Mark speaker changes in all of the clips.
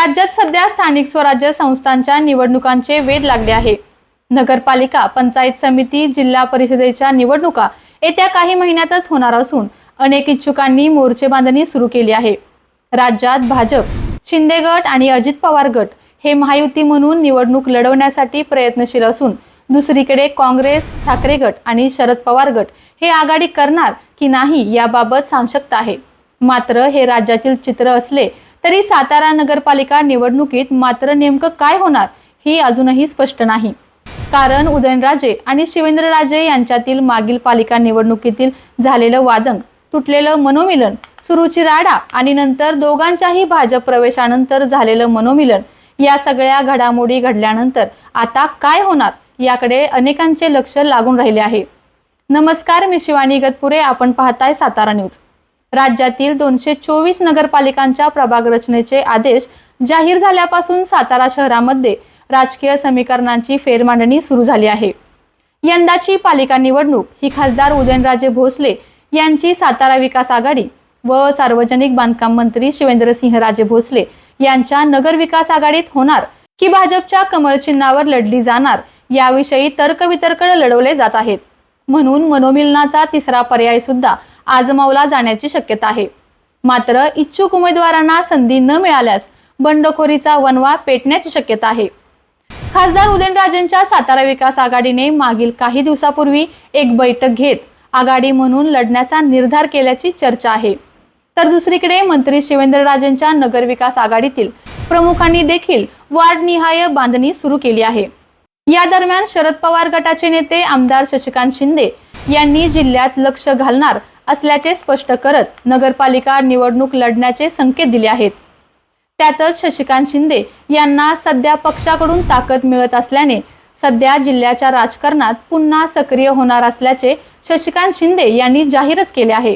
Speaker 1: राज्यात सध्या स्थानिक स्वराज्य संस्थांच्या निवडणुकांचे वेध लागले आहे. नगरपालिका पंचायत समिती जिल्हा परिषदेच्या निवडणुका येत्या काही महिन्यातच होणार असून अनेक इच्छुकांनी मोर्चे बांधणी सुरू केली आहे. राज्यात भाजप शिंदे गट आणि अजित पवार गट हे महायुती म्हणून निवडणूक लढवण्यासाठी प्रयत्नशील असून दुसरीकडे काँग्रेस ठाकरे गट आणि शरद पवार गट हे आघाडी करणार की नाही याबाबत साशंकता आहे. मात्र हे राज्यातील चित्र असले तरी सातारा नगरपालिका निवडणुकीत मात्र नेमकं काय होणार हे अजूनही स्पष्ट नाही. कारण उदयनराजे आणि शिवेंद्रराजे यांच्यातील मागील पालिका निवडणुकीतील झालेलं वादंग तुटलेलं मनोमिलन सुरुची राडा आणि नंतर दोघांच्याही भाजप प्रवेशानंतर झालेलं मनोमिलन या सगळ्या घडामोडी घडल्यानंतर आता काय होणार याकडे अनेकांचे लक्ष लागून राहिले आहे. नमस्कार मी शिवानी गतपुरे आपण पाहताय सातारा न्यूज. राज्यातील दोनशे चोवीस नगरपालिकांच्या प्रभाग रचनेचे आदेश जाहीर झाल्यापासून सातारा शहरामध्ये राजकीय समीकरणांची फेरमांडणी सुरू झाली आहे. यंदाची पालिका निवडणूक ही खासदार उदयनराजे भोसले यांची सातारा विकास आघाडी व सार्वजनिक बांधकाम मंत्री शिवेंद्रसिंहराजे भोसले यांच्या नगर विकास आघाडीत होणार की भाजपच्या कमळचिन्हावर लढली जाणार याविषयी तर्कवितर्क लढवले जात आहेत. म्हणून मनोमिलनाचा तिसरा पर्याय सुद्धा आजमावला जाण्याची शक्यता आहे. मात्र इच्छुक उमेदवारांना संधी न मिळाल्यास बंडखोरीचा वनवा पेटण्याची शक्यता आहे. खासदार उदयनराजेंच्या सातारा विकास आघाडीने मागील काही दिवसापूर्वी एक बैठक घेत आघाडी म्हणून लढण्याचा निर्धार केल्याची चर्चा आहे. तर दुसरीकडे मंत्री शिवेंद्रराजेंच्या नगरविकास आघाडीतील प्रमुखांनी देखील वार्डनिहाय बांधणी सुरू केली आहे. या दरम्यान शरद पवार गटाचे नेते आमदार शशिकांत शिंदे यांनी जिल्ह्यात लक्ष घालणार असल्याचे स्पष्ट करत नगरपालिका निवडणूक लढण्याचे संकेत दिले आहेत. त्यातच शशिकांत शिंदे यांना सध्या पक्षाकडून ताकद मिळत असल्याने सध्या जिल्ह्याच्या राजकारणात पुन्हा सक्रिय होणार असल्याचे शशिकांत शिंदे यांनी जाहीरच केले आहे.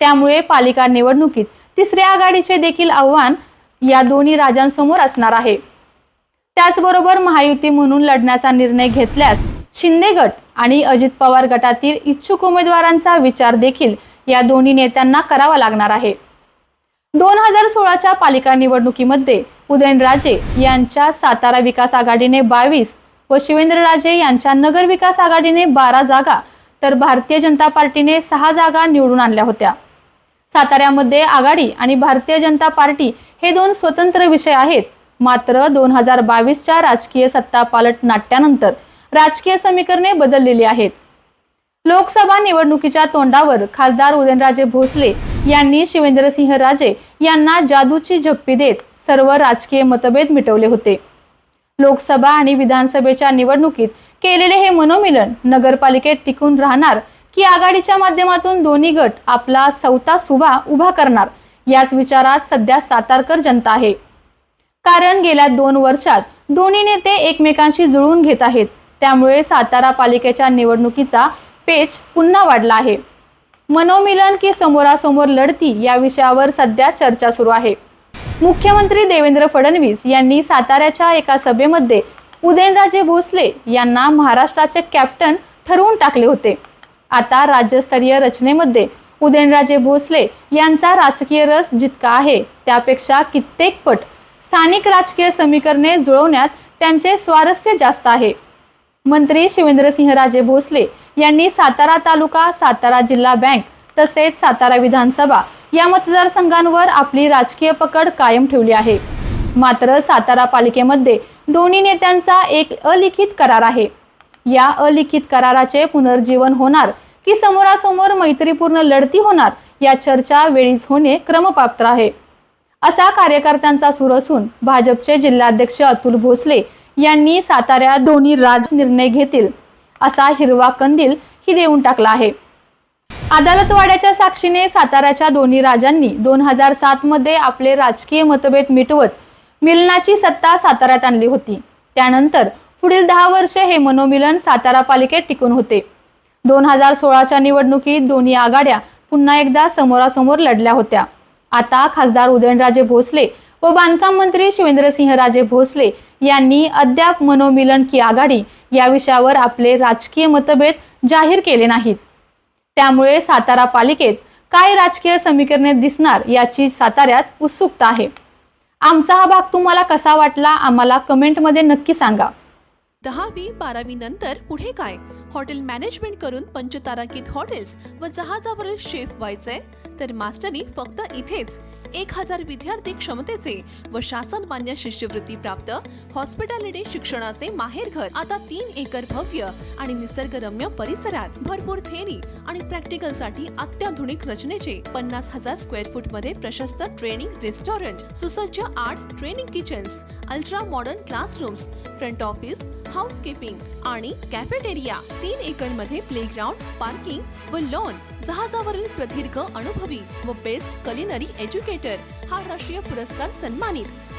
Speaker 1: त्यामुळे पालिका निवडणुकीत तिसऱ्या आघाडीचे देखील आव्हान या दोन्ही राजांसमोर असणार आहे. त्याचबरोबर महायुती म्हणून लढण्याचा निर्णय घेतल्यास शिंदे गट आणि अजित पवार गटातील इच्छुक उमेदवारांचा विचार देखील या दोन्ही नेत्यांना करावा लागणार आहे. दोन हजार सोळाच्या पालिका निवडणुकीमध्ये उदयनराजे यांच्या सातारा विकास आघाडीने बावीस व शिवेंद्रराजे यांच्या नगर विकास आघाडीने बारा जागा तर भारतीय जनता पार्टीने सहा जागा निवडून आणल्या होत्या. साताऱ्यामध्ये आघाडी आणि भारतीय जनता पार्टी हे दोन स्वतंत्र विषय आहेत. मात्र दोन हजार बावीसच्या राजकीय सत्ता पालट नाट्यानंतर राजकीय समीकरणे बदललेली आहेत. लोकसभा निवडणुकीच्या तोंडावर खासदार उदयनराजे भोसले यांनी शिवेंद्रसिंह राजे यांना जादूची झप्पी देत सर्व राजकीय मतभेद मिटवले होते. लोकसभा आणि विधानसभेच्या निवडणुकीत केलेले हे मनोमिलन नगरपालिकेत टिकून राहणार की आघाडीच्या माध्यमातून दोन्ही गट आपला सौता सुभा उभा करणार याच विचारात सध्या सातारकर जनता आहे. कारण गेल्या दोन वर्षात दोन्ही नेते एकमेकांशी जुळवून घेत आहेत. त्यामुळे सातारा पालिकेच्या निवडणुकीचा पेच पुन्हा वाढला आहे. मनोमिलन की समोरासमोर लढती या विषयावर सध्या चर्चा सुरू आहे. मुख्यमंत्री देवेंद्र फडणवीस यांनी साताऱ्याच्या एका सभेमध्ये उदयनराजे भोसले यांना महाराष्ट्राचे कॅप्टन ठरवून टाकले होते. आता राज्यस्तरीय रचनेमध्ये उदयनराजे भोसले यांचा राजकीय रस जितका आहे त्यापेक्षा कित्येक पट स्थानिक राजकीय समीकरणे जुळवण्यात त्यांचे स्वारस्य जास्त आहे. मंत्री शिवेंद्रसिंहराजे भोसले यांनी सातारा तालुका सातारा जिल्हा बँक तसेच सातारा विधानसभा या मतदारसंघांवर आपली राजकीय पकड कायम ठेवली आहे. मात्र सातारा पालिकेमध्ये दोन्ही नेत्यांचा एक अलिखित करार आहे. या अलिखित कराराचे पुनर्जीवन होणार की समोरासमोर मैत्रीपूर्ण लढती होणार या चर्चा वेळीच होणे क्रमपात्र आहे. असा कार्यकर्त्यांचा सूर असून भाजपचे जिल्हाध्यक्ष अतुल भोसले यांनी साताऱ्यात दोन्ही राज निर्णय घेतील असा हिरवा कंदील ही देऊन टाकला आहे. अदालतवाड्याच्या साक्षीने साताऱ्याच्या दोन्ही राजांनी दोन हजार सात मध्ये आपले राजकीय मतभेद मिटवत मिलनाची सत्ता साताऱ्यात आणली होती. त्यानंतर पुढील दहा वर्षे हे मनोमिलन सातारा पालिकेत टिकून होते. दोन हजार सोळाच्या निवडणुकीत दोन्ही आघाड्या पुन्हा एकदा समोरासमोर लढल्या होत्या. आता खासदार उदयनराजे भोसले व बांधकाम मंत्री शिवेंद्रसिंहराजे भोसले यांनी अद्याप मनोमिलन की आघाडी या विषयावर आपले राजकीय मतभेद जाहीर केले नाहीत. त्यामुळे सातारा पालिकेत काय राजकीय समीकरणे दिसणार याची साताऱ्यात उत्सुकता आहे. आमचा हा भाग तुम्हाला कसा वाटला आम्हाला कमेंटमध्ये नक्की सांगा.
Speaker 2: दहावी बारावी नंतर पुढे काय? हॉटेल मॅनेजमेंट करून पंचतारांकित हॉटेल्स व जहाजावरील शेफ व्हायचंय. तर मास्टरनी फक्त इथेच एक हजार विद्यार्थी क्षमतेचे व शासन मान्य शिष्यवृत्ती प्राप्त हॉस्पिटॅलिटी शिक्षणाचे माहेरघर आता तीन एकर भव्य आणि निसर्गरम्य परिसरात भरपूर थेरी आणि प्रॅक्टिकलसाठी अत्याधुनिक रचनेचे पन्नास हजार स्क्वेअर फूटमध्ये प्रशस्त ट्रेनिंग रेस्टॉरंट सुसज्ज आठ training kitchens ultra modern classrooms front office housekeeping आणि कॅफेटेरिया. तीन एकरमध्ये प्लेग्राउंड पार्किंग व लॉन जहाजावरील प्रदीर्घ अनुभवी व बेस्ट कलिनरी एज्युकेटर हा राष्ट्रीय पुरस्कार सन्मानित.